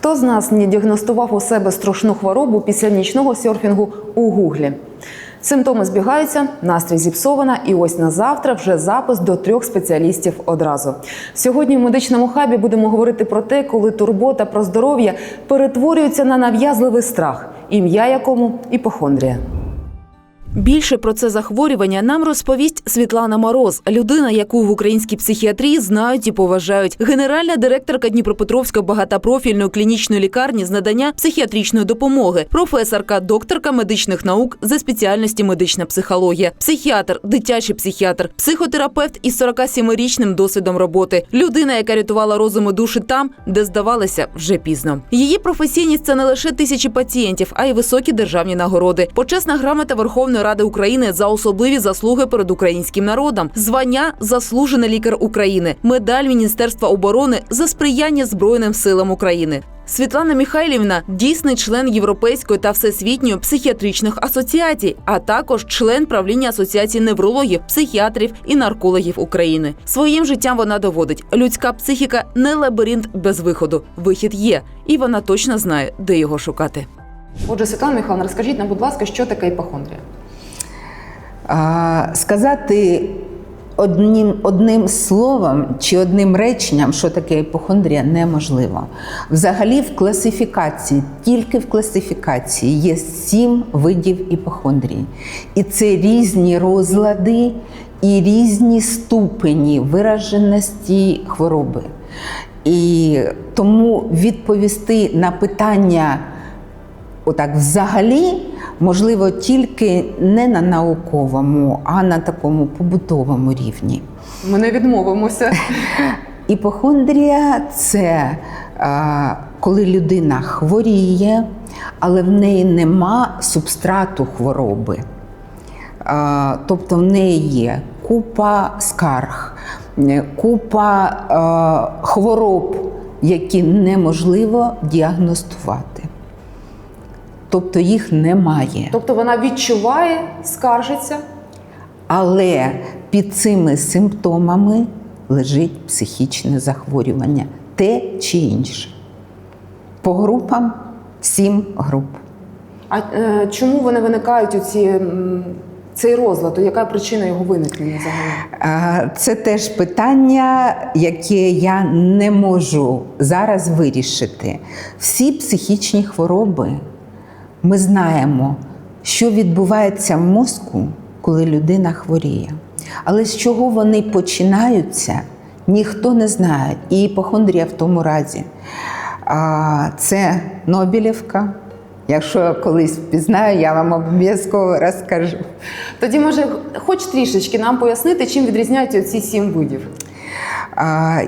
Хто з нас не діагностував у себе страшну хворобу після нічного серфінгу у Гуглі? Симптоми збігаються, настрій зіпсована, і ось на завтра вже запис до трьох спеціалістів одразу. Сьогодні в медичному хабі будемо говорити про те, коли турбота про здоров'я перетворюється на нав'язливий страх, ім'я якому іпохондрія. Більше про це захворювання нам розповість Світлана Мороз, людина, яку в українській психіатрії знають і поважають. Генеральна директорка Дніпропетровської багатопрофільної клінічної лікарні з надання психіатричної допомоги, професорка, докторка медичних наук за спеціальності медична психологія, психіатр, дитячий психіатр, психотерапевт із 47-річним досвідом роботи. Людина, яка рятувала розум і душі там, де здавалося вже пізно. Її професійність це не лише тисячі пацієнтів, а й високі державні нагороди. Почесна грамота Верховної Ради України за особливі заслуги перед українським народом, звання заслужений лікар України, медаль Міністерства оборони за сприяння Збройним силам України. Світлана Михайлівна дійсний член Європейської та всесвітньої психіатричних асоціацій, а також член правління асоціації неврологів, психіатрів і наркологів України. Своїм життям вона доводить, людська психіка не лабіринт без виходу. Вихід є, і вона точно знає, де його шукати. Отже, Світлана Михайловна, розкажіть нам, будь ласка, що таке іпохондрія? Сказати одним, одним словом чи одним реченням, що таке іпохондрія, неможливо. Взагалі, в класифікації, тільки в класифікації є сім видів іпохондрії. І це різні розлади і різні ступені вираженості хвороби. І тому відповісти на питання отак взагалі можливо тільки не на науковому, а на такому побутовому рівні. Ми не відмовимося. Іпохондрія це а, коли людина хворіє, але в неї нема субстрату хвороби. А, тобто в неї є купа скарг, е, купа а, хвороб, які неможливо діагностувати. Тобто їх немає. Тобто вона відчуває, скаржиться. Але під цими симптомами лежить психічне захворювання, те чи інше. По групам сім груп. А е, чому вони виникають у ці, цей розлад? Яка причина його виникнення взагалі? А, Це теж питання, яке я не можу зараз вирішити. Всі психічні хвороби ми знаємо, що відбувається в мозку, коли людина хворіє. Але з чого вони починаються, ніхто не знає. І іпохондрія в тому разі. А, Це Нобелівка. Якщо я колись пізнаю, я вам обов'язково розкажу. Тоді, може, хоч трішечки нам пояснити, чим відрізняються ці сім видів. А,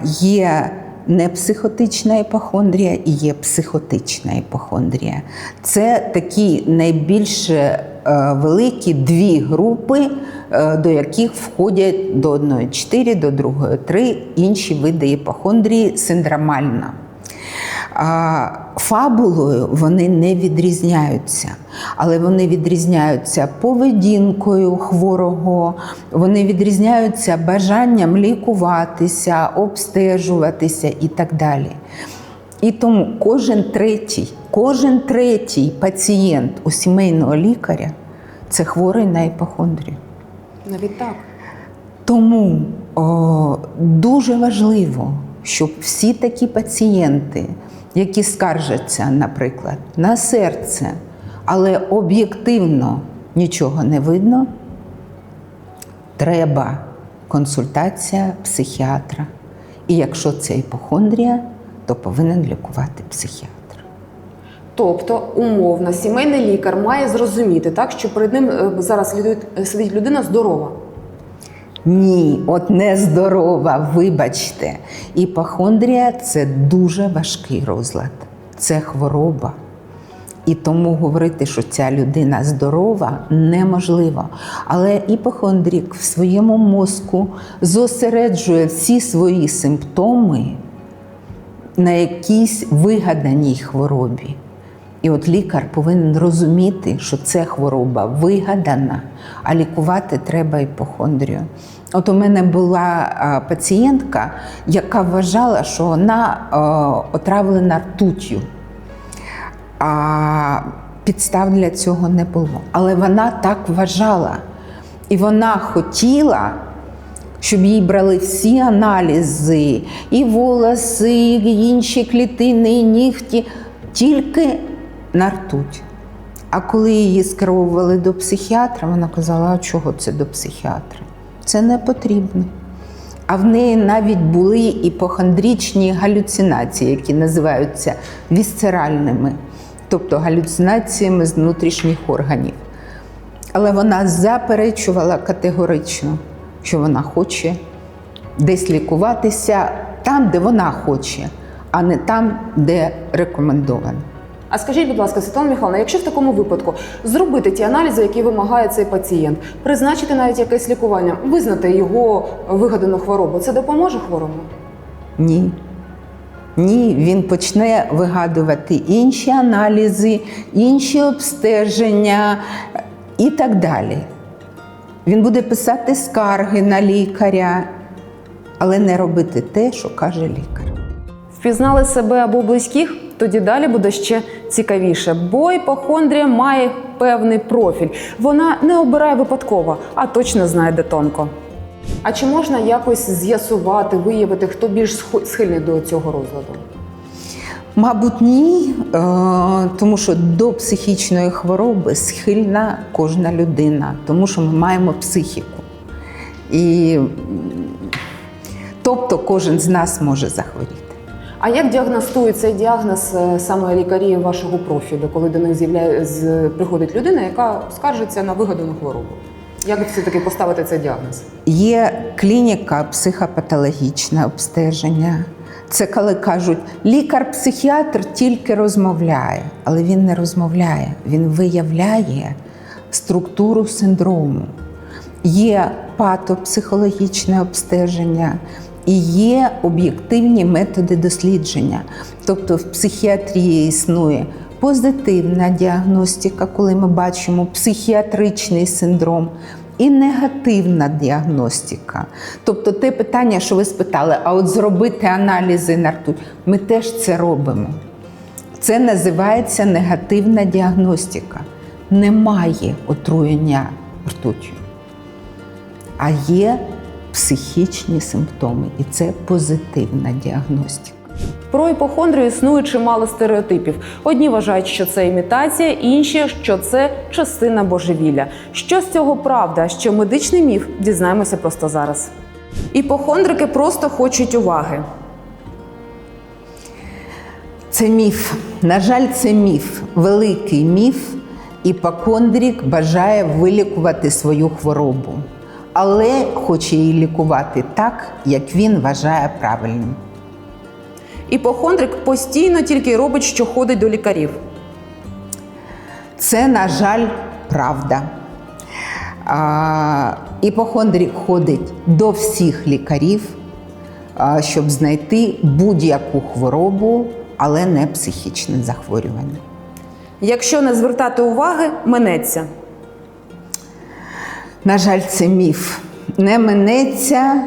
Є непсихотична іпохондрія і є психотична іпохондрія. Це такі найбільше великі дві групи, е, до яких входять до одної 4, до другої 3 інші види іпохондрії синдромальна. Фабулою вони не відрізняються, але вони відрізняються поведінкою хворого, вони відрізняються бажанням лікуватися, обстежуватися і так далі. І тому кожен третій, кожен третій пацієнт у сімейного лікаря це хворий на іпохондрію. Навіть так. Тому о, дуже важливо, щоб всі такі пацієнти, які скаржаться, наприклад, на серце, але об'єктивно нічого не видно, треба консультація психіатра. І якщо це іпохондрія, то повинен лікувати психіатр. Тобто, умовно, сімейний лікар має зрозуміти, так, що перед ним е, зараз сидить людина здорова. Ні, от нездорова, вибачте. Іпохондрія це дуже важкий розлад, це хвороба. І тому говорити, що ця людина здорова, неможливо. Але іпохондрік в своєму мозку зосереджує всі свої симптоми на якійсь вигаданій хворобі. І от лікар повинен розуміти, що це хвороба вигадана, а лікувати треба іпохондрію. От у мене була пацієнтка, яка вважала, що вона отравлена ртуттю. а підстав для цього не було. Але вона так вважала. І вона хотіла, щоб їй брали всі аналізи, і волоси, і інші клітини, і нігті, тільки на ртуть. А коли її скеровували до психіатра, вона казала, а чого це до психіатра? Це не потрібно. А в неї навіть були іпохондрічні галюцинації, які називаються вісцеральними, тобто галюцинаціями з внутрішніх органів. Але вона заперечувала категорично, що вона хоче десь лікуватися там, де вона хоче, а не там, де рекомендовано. А скажіть, будь ласка, Світлана Михайловна, якщо в такому випадку зробити ті аналізи, які вимагає цей пацієнт, призначити навіть якесь лікування, визнати його вигадану хворобу, це допоможе хворому? Ні. Ні, він почне вигадувати інші аналізи, інші обстеження і так далі. Він буде писати скарги на лікаря, але не робити те, що каже лікар. Впізнали себе або близьких, тоді далі буде ще цікавіше, бо іпохондрія має певний профіль. Вона не обирає випадково, а точно знає де тонко. А чи можна якось з'ясувати, виявити, хто більш схильний до цього розладу? Мабуть, ні, е, тому що до психічної хвороби схильна кожна людина, тому що ми маємо психіку. І, тобто кожен з нас може захворіти. А як діагностують цей діагноз е, саме лікарі вашого профілю, коли до них приходить людина, яка скаржиться на вигадану хворобу? Як все таки поставити цей діагноз? Є клініка психопатологічне обстеження. Це коли кажуть, лікар-психіатр тільки розмовляє, але він не розмовляє, він виявляє структуру синдрому. Є патопсихологічне обстеження і є об'єктивні методи дослідження. Тобто в психіатрії існує позитивна діагностика, коли ми бачимо психіатричний синдром. І негативна діагностика. Тобто те питання, що ви спитали, а от зробити аналізи на ртуть, ми теж це робимо. Це називається негативна діагностика. Немає отруєння ртуттю, а є психічні симптоми, і це позитивна діагностика. Про іпохондрію існує чимало стереотипів. Одні вважають, що це імітація, інші, що це частина божевілля. Що з цього правда, що медичний міф, дізнаємося просто зараз. Іпохондрики просто хочуть уваги. Це міф. На жаль, це міф, великий міф. Іпокондрік бажає вилікувати свою хворобу, але хоче її лікувати так, як він вважає правильним. Іпохондрик постійно тільки робить, що ходить до лікарів. Це, на жаль, правда. А, іпохондрик ходить до всіх лікарів, а, щоб знайти будь-яку хворобу, але не психічне захворювання. Якщо не звертати уваги, минеться. На жаль, це міф. Не минеться,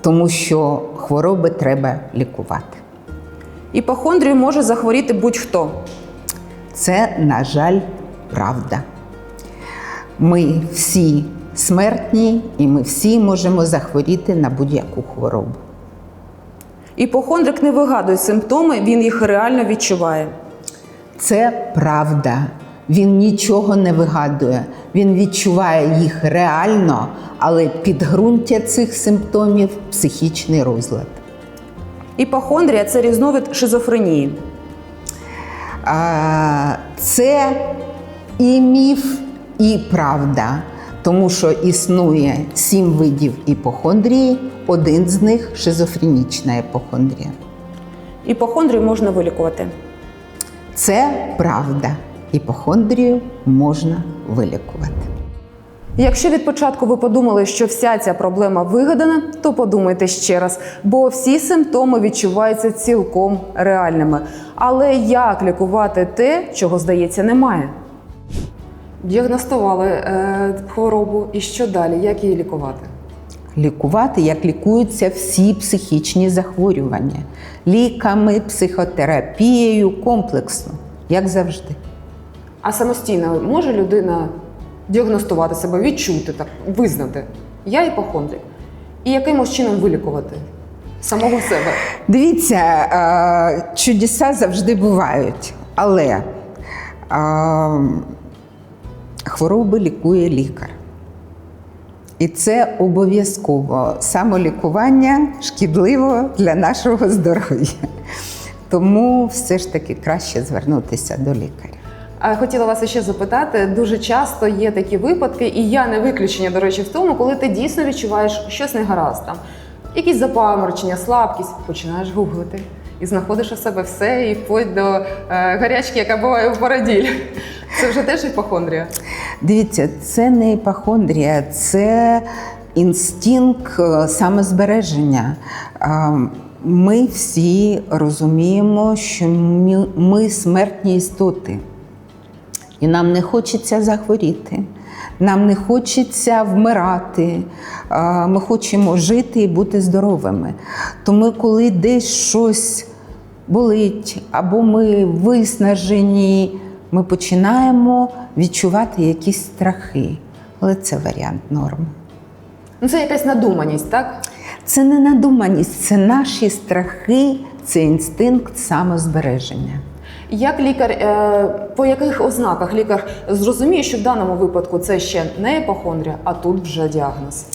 тому що хвороби треба лікувати. Іпохондрію може захворіти будь-хто. Це, на жаль, правда. Ми всі смертні і ми всі можемо захворіти на будь-яку хворобу. Іпохондрик не вигадує симптоми, він їх реально відчуває. Це правда. Він нічого не вигадує. Він відчуває їх реально, але підґрунтя цих симптомів психічний розлад. Іпохондрія це різновид шизофренії. А, Це і міф, і правда, тому що існує сім видів іпохондрії, один з них шизофренічна іпохондрія. Іпохондрію можна вилікувати. Це правда. Іпохондрію можна вилікувати. Якщо від початку ви подумали, що вся ця проблема вигадана, то подумайте ще раз, бо всі симптоми відчуваються цілком реальними. Але як лікувати те, чого здається, немає? Діагностували е, хворобу, і що далі? Як її лікувати? Лікувати, як лікуються всі психічні захворювання, ліками, психотерапією комплексно. як завжди. А самостійно може людина діагностувати себе, відчути, так, визнати, я іпохондрик, і якимось чином вилікувати самого себе. Дивіться, е, чудеса завжди бувають, але е, хвороби лікує лікар. І це обов'язково. Самолікування шкідливо для нашого здоров'я. Тому все ж таки краще звернутися до лікаря. Хотіла вас ще запитати, дуже часто є такі випадки, і я не виключення, до речі, в тому, коли ти дійсно відчуваєш щось не там. Якісь запаморочення, слабкість, починаєш гуглити і знаходиш у себе все, і вплоть до е, гарячки, яка буває в породілі. Це вже теж іпохондрія. Дивіться, це не іпохондрія, це інстинкт е, самозбереження. Ми всі розуміємо, що ми смертні істоти, і нам не хочеться захворіти. Нам не хочеться вмирати, ми хочемо жити і бути здоровими. Тому, коли десь щось болить, або ми виснажені, ми починаємо відчувати якісь страхи. Але це варіант норми. Ну це якась надуманість, так? Це не надуманість, це наші страхи, це інстинкт самозбереження. Як лікар, е, по яких ознаках лікар зрозуміє, що в даному випадку це ще не іпохондрія, а тут вже діагноз?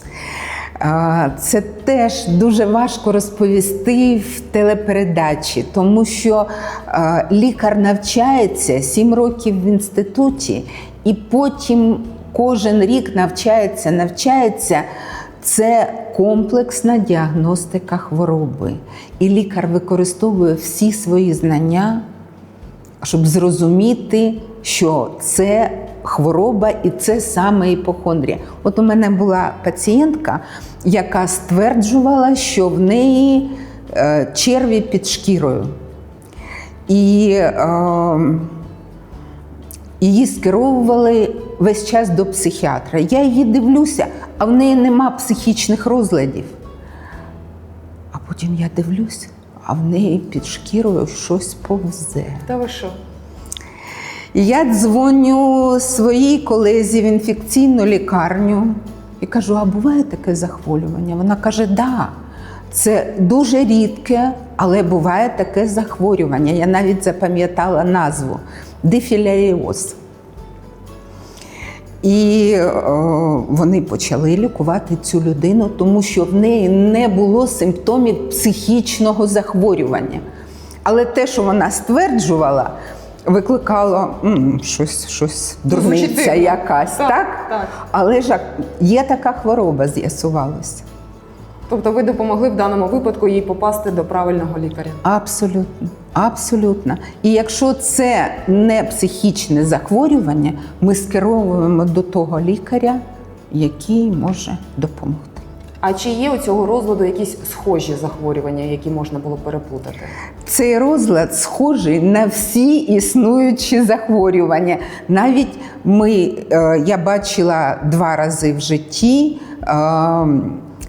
Це теж дуже важко розповісти в телепередачі, тому що е, лікар навчається 7 років в інституті, і потім кожен рік навчається, навчається. Це комплексна діагностика хвороби. І лікар використовує всі свої знання, щоб зрозуміти, що це хвороба і це саме іпохондрія. От у мене була пацієнтка, яка стверджувала, що в неї е, черві під шкірою. І е, її скеровували весь час до психіатра. Я її дивлюся, а в неї нема психічних розладів. А потім я дивлюся, а в неї під шкірою щось повзе. Та ви що? І Я дзвоню своїй колезі в інфекційну лікарню і кажу: а буває таке захворювання? Вона каже, да, це дуже рідке, але буває таке захворювання. Я навіть запам'ятала назву дифіляріоз. І е, вони почали лікувати цю людину, тому що в неї не було симптомів психічного захворювання. Але те, що вона стверджувала, викликало «М, щось, щось дурниця якась, Так, так? так. Але ж є така хвороба, з'ясувалося. Тобто ви допомогли в даному випадку їй попасти до правильного лікаря. Абсолютно. Абсолютно. І якщо це не психічне захворювання, ми скеровуємо до того лікаря, який може допомогти. А чи є у цього розладу якісь схожі захворювання, які можна було переплутати? Цей розлад схожий на всі існуючі захворювання. Навіть ми, е, я бачила два рази в житті е,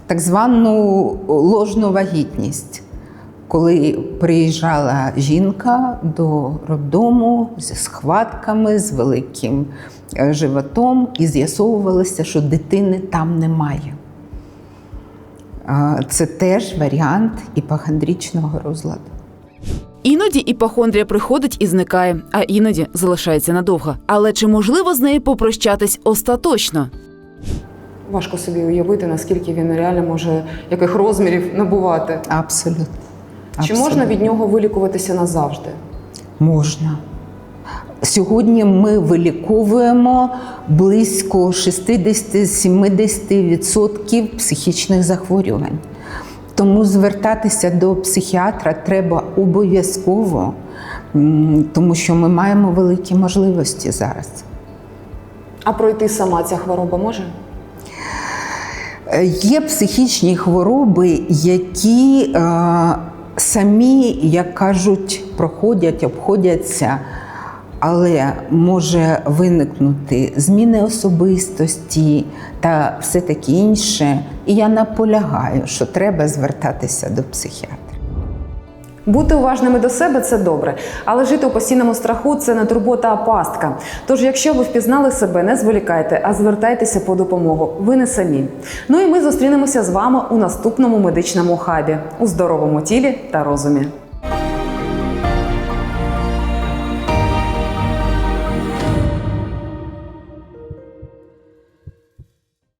так звану ложну вагітність. Коли приїжджала жінка до роддому зі схватками, з великим е, животом, і з'ясовувалося, що дитини там немає. Це теж варіант іпохондрічного розладу. Іноді іпохондрія приходить і зникає, а іноді залишається надовго. Але чи можливо з нею попрощатись остаточно? Важко собі уявити, наскільки він реально може яких розмірів набувати. Абсолютно. Чи можна від нього вилікуватися назавжди? Можна. Сьогодні ми виліковуємо близько 60-70% психічних захворювань. Тому звертатися до психіатра треба обов'язково, тому що ми маємо великі можливості зараз. А пройти сама ця хвороба може? Е, Є психічні хвороби, які е, самі, як кажуть, проходять, обходяться, але може виникнути зміни особистості та все таке інше. І я наполягаю, що треба звертатися до психіатра. Бути уважними до себе це добре, але жити у постійному страху це не турбота, а пастка. Тож, якщо ви впізнали себе, не зволікайте, а звертайтеся по допомогу. Ви не самі. Ну і ми зустрінемося з вами у наступному медичному хабі у здоровому тілі та розумі.